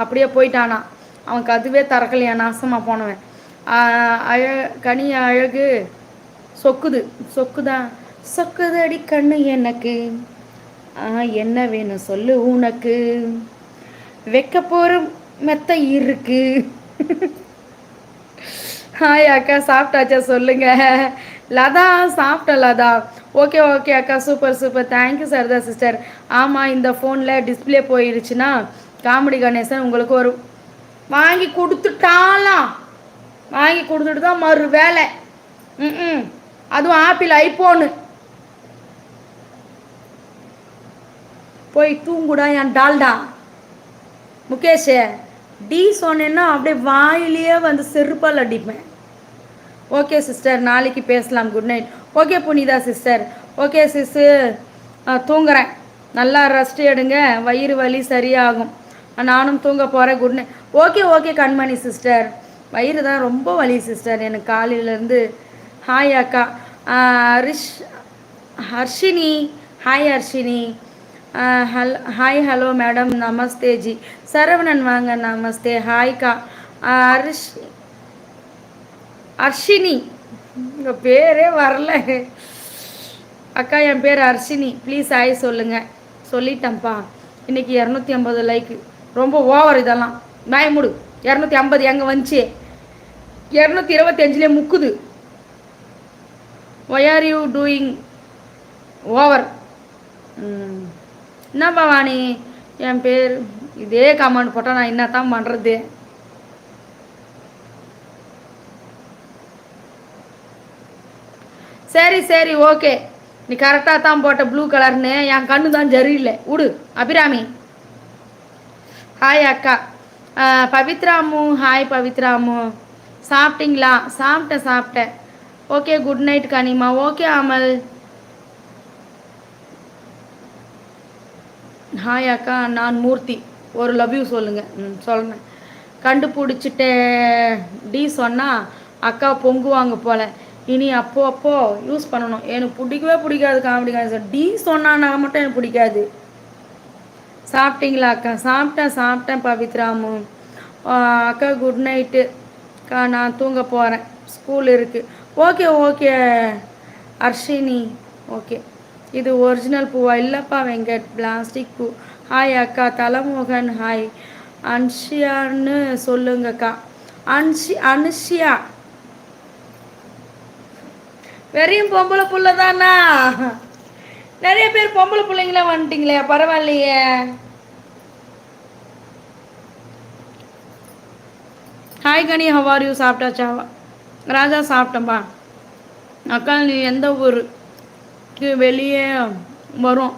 அப்படியே போயிட்டானா. அவனுக்கு அதுவே தரக்கலையா நாசமாக போனவன். அழ கனி அழகு சொக்குது. சொக்குதான் சொக்குது? அடி கண்ணு எனக்கு. என்ன வேணும் சொல்லு உனக்கு. வைக்க போகிற மெத்த இருக்கு. ஹாய் அக்கா சாப்பிட்டாச்சா சொல்லுங்க. லதா சாப்பிட்டேன் லதா. ஓகே ஓகே அக்கா சூப்பர் சூப்பர். தேங்க்யூ தான் சிஸ்டர் ஆமாம் இந்த ஃபோனில் டிஸ்பிளே போயிடுச்சுன்னா காமெடி கணேசன் உங்களுக்கு ஒரு வாங்கி கொடுத்துட்டாலாம். வாங்கி கொடுத்துட்டு தான் மறு வேலை. ம் அதுவும் ஆப்பிள் ஐஃபோனு போய் தூங்குடா என் டால்டா. முகேஷே டி சொன்னேன்னா அப்படியே வாயிலேயே வந்து செருப்பால் அடிப்பேன். Okay sister. நாளைக்கு பேசலாம். Good night. Okay Punitha sister. Okay sis. தூங்குறேன். நல்லா ரெஸ்ட் எடுங்க. வயிறு வலி சரியாகும். நானும் தூங்க போகிறேன் good night okay okay Kanmani sister வயிறு தான் ரொம்ப வலி சிஸ்டர் எனக்கு காலையிலேருந்து ஹாய் அக்கா. ரிஷ் ஹர்ஷினி. ஹாய் ஹர்ஷினி. ஹல் ஹாய் ஹலோ மேடம் நமஸ்தே ஜி. சரவணன் வாங்க. நமஸ்தே ஹாய்க்கா அரிஷ் அர்ஷினி உங்கள் பேரே வரல. அக்கா என் பேர் அர்ஷினி ப்ளீஸ் ஹாய் சொல்லுங்கள் சொல்லிட்டேன்ப்பா. இன்றைக்கி இரநூத்தி ஐம்பது லைக்கு ரொம்ப ஓவர் இதெல்லாம். பயமுடு இரநூத்தி ஐம்பது எங்கே வந்துச்சு? இரநூத்தி இருபத்தஞ்சிலே முக்குது. Why are you doing over என்ன பவானி? என் பேர் இதே கமெண்ட் போட்டால் நான் என்ன தான் பண்ணுறது சரி சரி ஓகே நீ கரெக்டாக தான் போட்ட ப்ளூ கலர்னு என் கண்ணு தான் சரியில்லை. விடு அபிராமி. ஹாய் அக்கா. பவித்ராமு ஹாய் பவித்ராமு. சாப்பிட்டீங்களா? சாப்பிட்டேன் சாப்பிட்டேன். Okay good night Kanima. Okay Amal. Hi அக்கா. நான் மூர்த்தி. ஒரு லவ் யூ சொல்லுங்கள் ம் சொல்கிறேன் கண்டுபிடிச்சிட்டே டி சொன்னால் அக்கா பொங்குவாங்க போல். இனி அப்போ அப்போ யூஸ் பண்ணணும். எனக்கு பிடிக்கவே பிடிக்காது காமெடி சார் டி சொன்னான்னா மட்டும் எனக்கு பிடிக்காது. சாப்பிட்டீங்களா அக்கா? சாப்பிட்டேன் சாப்பிட்டேன் பவித்ராமு. அக்கா குட் நைட்டு அக்கா நான் தூங்க போகிறேன் ஸ்கூல் இருக்குது ஓகே ஓகே அர்ஷினி. ஓகே இது ஒரிஜினல் பூவா? இல்லைப்பா வெங்கட் பிளாஸ்டிக் பூ. ஹாய் அக்கா தலமோகன். ஹாய் அன்ஷியான்னு சொல்லுங்கக்கா அன்ஷி அனுஷியா. வெறியும் பொம்பளை புள்ள தானா நிறைய பேர் பொம்பளை பிள்ளைங்களாம் வந்துட்டீங்களே பரவாயில்லையே. ஹாய் கனி ஹவார் யூ சாப்பிட்டாச்சாவா ராஜா சாப்பிட்டேன்பா அக்கா நீ எந்த ஊருக்கு வெளியே வரும்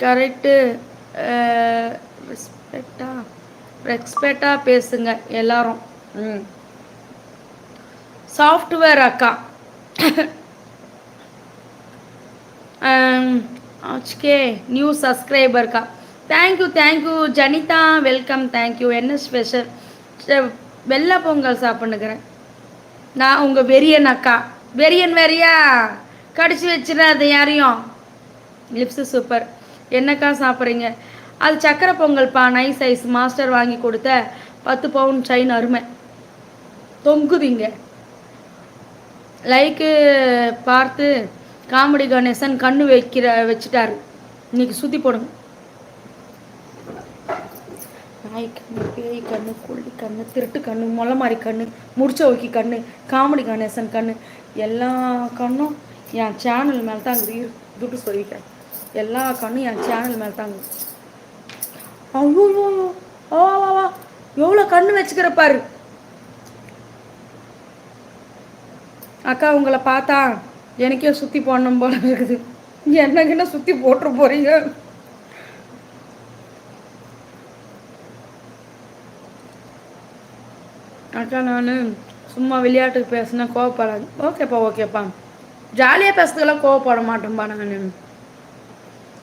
கரெக்டு ரெஸ்பெக்டாக ரெஸ்பெக்டாக பேசுங்க எல்லாரும் ம் சாஃப்ட்வேர் அக்கா okay new சப்ஸ்கிரைபர்க்கா thank you thank you Janitha welcome thank you என்ன ஸ்பெஷல் வெள்ளை பொங்கல் சாப்பிட்ணுக்கிறேன் நான் உங்கள் வெறியன் அக்கா. வெறியன் வேறியா? கடிச்சு வச்சிடாது யாரையும். லிப்ஸு சூப்பர் என்னக்கா சாப்பிட்றீங்க? அது சக்கரை பொங்கல்ப்பா நைஸ் ஐஸ் மாஸ்டர் வாங்கி கொடுத்த பத்து பவுன் செயின் அருமை. தொங்குதிங்க லைக்கு பார்த்து காமெடி கணேசன் கண்ணு வைக்கிற வச்சுட்டாரு. இன்னைக்கு சுற்றி போடுங்க. நாய் கண்ணு பேய் கண்ணு கொள்ளி கண்ணு திருட்டு கண்ணு மொளை மாதிரி கண்ணு முடிச்ச ஓக்கி கண்ணு காமெடி கணேசன் கண்ணு எல்லா கண்ணும் என் சேனல் மேலே தான் அங்கே துட்டு சொல்லிக்கிறேன் எல்லா கண்ணும் என் சேனல் மேலே தாங்க ஐயோ ஓ வா வா எவ்வளோ கண்ணு வச்சுக்கிற பாரு. அக்கா உங்களை பார்த்தா எனக்கே சுற்றி போடணும் போல இருக்குது. என்னக்குன்னா சுற்றி போட்டுரு போகிறீங்க அக்கா நான் சும்மா விளையாட்டுக்கு பேசுனா கோவப்படாது. ஓகேப்பா ஓகேப்பா. ஜாலியாக பேசுறதுக்கெல்லாம் கோவப்பட மாட்டோம்ப்பா நான்.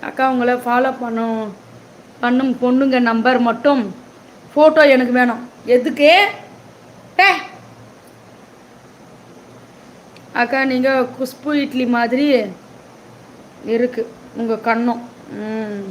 அக்கா உங்களை ஃபாலோ பண்ணும் பண்ணும் பொண்ணுங்க நம்பர் மட்டும் ஃபோட்டோ எனக்கு வேணும். எதுக்கு? ஏ அக்கா நீங்கள் குஷ்பு இட்லி மாதிரி இருக்குது உங்கள் கண்ணும். ம்.